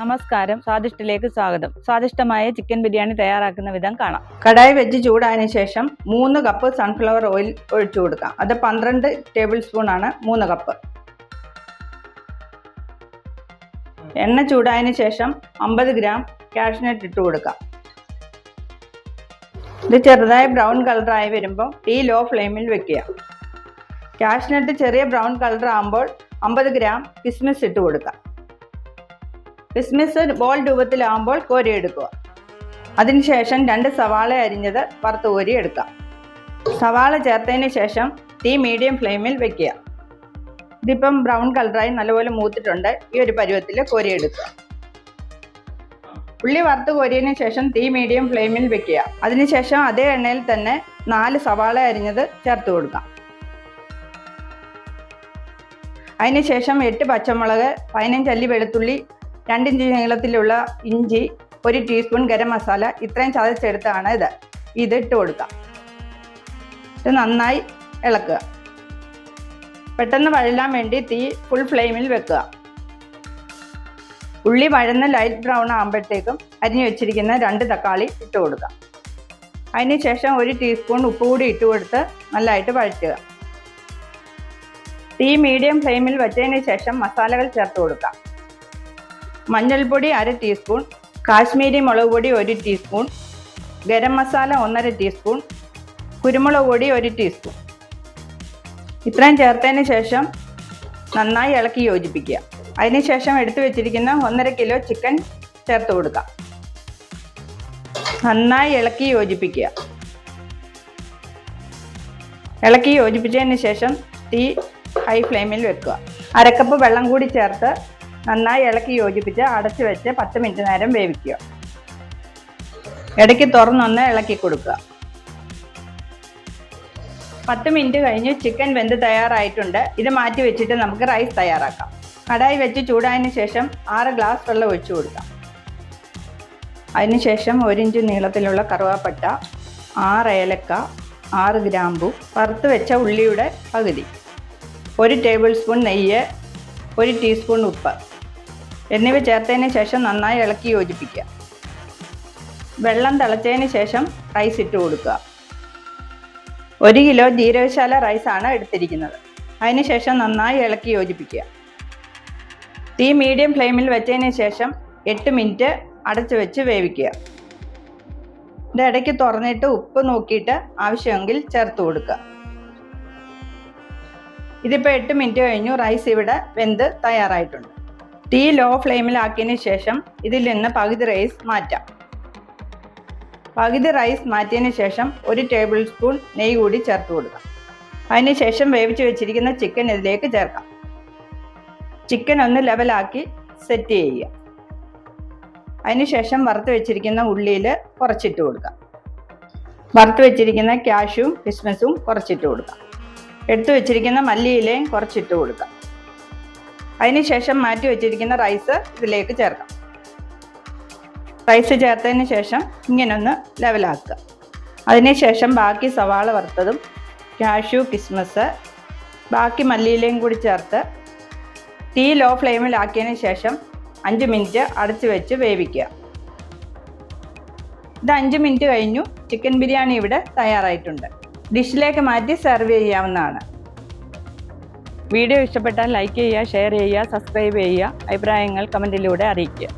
നമസ്കാരം. സ്വാദിഷ്ടിലേക്ക് സ്വാഗതം. സ്വാദിഷ്ടമായ ചിക്കൻ ബിരിയാണി തയ്യാറാക്കുന്ന വിധം കാണാം. കടായി വെച്ച് ചൂടായതിനു ശേഷം മൂന്ന് കപ്പ് സൺഫ്ലവർ ഓയിൽ ഒഴിച്ചു കൊടുക്കാം. അത് പന്ത്രണ്ട് ടേബിൾ സ്പൂൺ ആണ് മൂന്ന് കപ്പ് എണ്ണ ചൂടായതിനു ശേഷം അമ്പത് ഗ്രാം കാഷ്നട്ട് ഇട്ട് കൊടുക്കാം. ഇത് ചെറുതായി ബ്രൗൺ കളറായി വരുമ്പോൾ ഈ ലോ ഫ്ലെയിമിൽ വെക്കുക. കാഷ്നട്ട് ചെറിയ ബ്രൗൺ കളർ ആകുമ്പോൾ അമ്പത് ഗ്രാം കിസ്മിസ് ഇട്ട് കൊടുക്കാം. കിസ്മിസ് ബോൾ രൂപത്തിലാകുമ്പോൾ കോരിയെടുക്കുക അതിനുശേഷം രണ്ട് സവാള അരിഞ്ഞത് വറുത്ത് കോരി എടുക്കാം. സവാള ചേർത്തതിന് ശേഷം തീ മീഡിയം ഫ്ലെയിമിൽ വെക്കുക. ഇതിപ്പം ബ്രൗൺ കളറായി നല്ലപോലെ മൂത്തിട്ടുണ്ട്. ഈ ഒരു പരുവത്തിൽ കോരിയെടുക്കുക ഉള്ളി വറുത്ത് കോരിയതിന് ശേഷം തീ മീഡിയം ഫ്ലെയിമിൽ വെക്കുക. അതിനുശേഷം അതേ എണ്ണയിൽ തന്നെ നാല് സവാള അരിഞ്ഞത് ചേർത്ത് കൊടുക്കാം. അതിനുശേഷം എട്ട് പച്ചമുളക് പതിനഞ്ച് അല്ലി വെളുത്തുള്ളി രണ്ടിഞ്ച് നീളത്തിലുള്ള ഇഞ്ചി ഒരു ടീസ്പൂൺ ഗരം മസാല ഇത്രയും ചതച്ചെടുത്താണ് ഇത്. ഇത് ഇട്ട് കൊടുക്കാം. ഇത് നന്നായി ഇളക്കുക. പെട്ടെന്ന് വഴലാൻ വേണ്ടി തീ ഫുൾ ഫ്ലെയിമിൽ വെക്കുക. ഉള്ളി വഴന്ന് ലൈറ്റ് ബ്രൗൺ ആകുമ്പോഴത്തേക്കും അരിഞ്ഞു വെച്ചിരിക്കുന്ന രണ്ട് തക്കാളി ഇട്ട് കൊടുക്കാം. അതിന് ശേഷം ഒരു ടീസ്പൂൺ ഉപ്പ് കൂടി ഇട്ട് കൊടുത്ത് നല്ലതായിട്ട് വഴറ്റുക. തീ മീഡിയം ഫ്ലെയിമിൽ വെച്ചതിന് ശേഷം മസാലകൾ ചേർത്ത് കൊടുക്കാം. മഞ്ഞൾപ്പൊടി അര ടീസ്പൂൺ കാശ്മീരി മുളക് പൊടി ഒരു ടീസ്പൂൺ ഗരം മസാല ഒന്നര ടീസ്പൂൺ കുരുമുളക് പൊടി ഒരു ടീസ്പൂൺ ഇത്രയും ചേർത്തതിന് ശേഷം നന്നായി ഇളക്കി യോജിപ്പിക്കുക. അതിനുശേഷം എടുത്തു വെച്ചിരിക്കുന്ന ഒന്നര കിലോ ചിക്കൻ ചേർത്ത് കൊടുക്കാം. നന്നായി ഇളക്കി യോജിപ്പിക്കുക. ഇളക്കി യോജിപ്പിച്ചതിന് ശേഷം തീ ഹൈ ഫ്ലെയിമിൽ വെക്കുക. അരക്കപ്പ് വെള്ളം കൂടി ചേർത്ത് നന്നായി ഇളക്കി യോജിപ്പിച്ച് അടച്ചു വെച്ച് പത്ത് മിനിറ്റ് നേരം വേവിക്കുക. ഇടയ്ക്ക് തുറന്നൊന്ന് ഇളക്കി കൊടുക്കുക. പത്ത് മിനിറ്റ് കഴിഞ്ഞ് ചിക്കൻ വെന്ത് തയ്യാറായിട്ടുണ്ട്. ഇത് മാറ്റി വെച്ചിട്ട് നമുക്ക് റൈസ് തയ്യാറാക്കാം. കടായി വെച്ച് ചൂടായതിന് ശേഷം ആറ് ഗ്ലാസ് വെള്ളം ഒഴിച്ചു കൊടുക്കാം. അതിനുശേഷം ഒരിഞ്ച് നീളത്തിലുള്ള കറുവാപ്പട്ട ആറ് ഏലക്ക ആറ് ഗ്രാമ്പു വറുത്ത് വെച്ച ഉള്ളിയുടെ പകുതി ഒരു ടേബിൾ സ്പൂൺ നെയ്യ് ഒരു ടീസ്പൂൺ ഉപ്പ്. എന്നിവ ചേർത്തതിന് ശേഷം നന്നായി ഇളക്കി യോജിപ്പിക്കുക. വെള്ളം തിളച്ചതിന് ശേഷം റൈസ് ഇട്ട് കൊടുക്കുക. ഒരു കിലോ ജീരകശാല റൈസാണ് എടുത്തിരിക്കുന്നത്. അതിനുശേഷം നന്നായി ഇളക്കി യോജിപ്പിക്കുക. തീ മീഡിയം ഫ്ലെയിമിൽ വെച്ചതിന് ശേഷം എട്ട് മിനിറ്റ് അടച്ചു വെച്ച് വേവിക്കുക. ഇതിന്റെ ഇടയ്ക്ക് തുറന്നിട്ട് ഉപ്പ് നോക്കിയിട്ട് ആവശ്യമെങ്കിൽ ചേർത്ത് കൊടുക്കുക. ഇതിപ്പോൾ എട്ട് മിനിറ്റ് കഴിഞ്ഞു. റൈസ് ഇവിടെ വെന്ത് തയ്യാറായിട്ടുണ്ട്. തീ ലോ ഫ്ലെയിമിലാക്കിയതിന് ശേഷം ഇതിൽ നിന്ന് പകുതി റൈസ് മാറ്റാം. പകുതി റൈസ് മാറ്റിയതിന് ശേഷം ഒരു ടേബിൾ സ്പൂൺ നെയ്യ് കൂടി ചേർത്ത് കൊടുക്കാം. അതിന് ശേഷം വേവിച്ച് വെച്ചിരിക്കുന്ന ചിക്കൻ ഇതിലേക്ക് ചേർക്കാം. ചിക്കൻ ഒന്ന് ലെവലാക്കി സെറ്റ് ചെയ്യുക. അതിനുശേഷം വറുത്ത് വെച്ചിരിക്കുന്ന ഉള്ളിയിൽ കുറച്ചിട്ട് കൊടുക്കാം. വറുത്ത് വെച്ചിരിക്കുന്ന ക്യാഷും കിസ്മസും കുറച്ചിട്ട് കൊടുക്കാം. എടുത്തു വെച്ചിരിക്കുന്ന മല്ലിയിലയും കുറച്ചിട്ട് കൊടുക്കാം. അതിനുശേഷം മാറ്റി വെച്ചിരിക്കുന്ന റൈസ് ഇതിലേക്ക് ചേർക്കാം. റൈസ് ചേർത്തതിന് ശേഷം ഇങ്ങനെ ഒന്ന് ലെവലാക്കുക അതിനുശേഷം ബാക്കി സവാള വറുത്തതും കാഷ്യൂ കിസ്മസ് ബാക്കി മല്ലിയിലയും കൂടി ചേർത്ത് തീ ലോ ഫ്ലെയിമിലാക്കിയതിന് ശേഷം അഞ്ച് മിനിറ്റ് അടച്ചു വെച്ച് വേവിക്കുക. ഇത് അഞ്ച് മിനിറ്റ് കഴിഞ്ഞു. ചിക്കൻ ബിരിയാണി ഇവിടെ തയ്യാറായിട്ടുണ്ട്. ഡിഷിലേക്ക് മാറ്റി സെർവ് ചെയ്യാവുന്നതാണ്. വീഡിയോ ഇഷ്ടപ്പെട്ടാൽ ലൈക്ക് ചെയ്യുക ഷെയർ ചെയ്യുക സബ്സ്ക്രൈബ് ചെയ്യുക അഭിപ്രായങ്ങൾ കമന്റിലൂടെ അറിയിക്കുക.